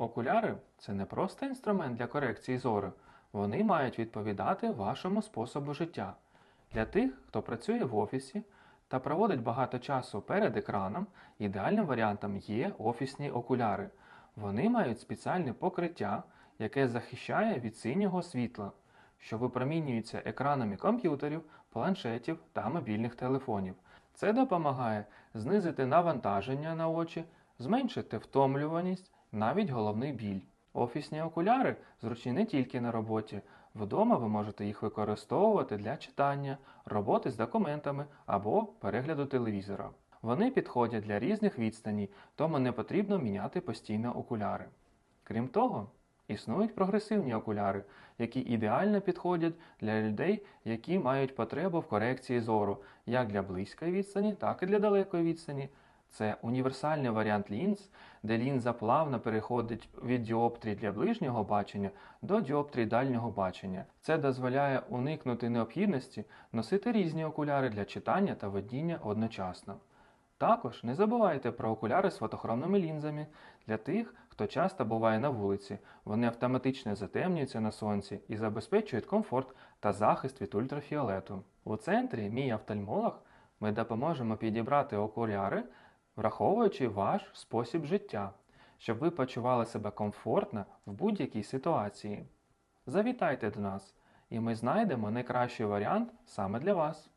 Окуляри це не просто інструмент для корекції зору, вони мають відповідати вашому способу життя. Для тих, хто працює в офісі та проводить багато часу перед екраном, ідеальним варіантом є офісні окуляри. Вони мають спеціальне покриття, яке захищає від синього світла, що випромінюється екранами комп'ютерів, планшетів та мобільних телефонів. Це допомагає знизити навантаження на очі, зменшити втомлюваність, навіть головний біль. Офісні окуляри зручні не тільки на роботі. Вдома ви можете їх використовувати для читання, роботи з документами або перегляду телевізора. Вони підходять для різних відстаней, тому не потрібно міняти постійно окуляри. Крім того, існують прогресивні окуляри, які ідеально підходять для людей, які мають потребу в корекції зору як для близької відстані, так і для далекої відстані. Це універсальний варіант лінз, де лінза плавно переходить від діоптрій для ближнього бачення до діоптрій дальнього бачення. Це дозволяє уникнути необхідності носити різні окуляри для читання та водіння одночасно. Також не забувайте про окуляри з фотохромними лінзами для тих, хто часто буває на вулиці. Вони автоматично затемнюються на сонці і забезпечують комфорт та захист від ультрафіолету. У центрі Мій офтальмолог ми допоможемо підібрати окуляри, враховуючи ваш спосіб життя, щоб ви почували себе комфортно в будь-якій ситуації. Завітайте до нас, і ми знайдемо найкращий варіант саме для вас.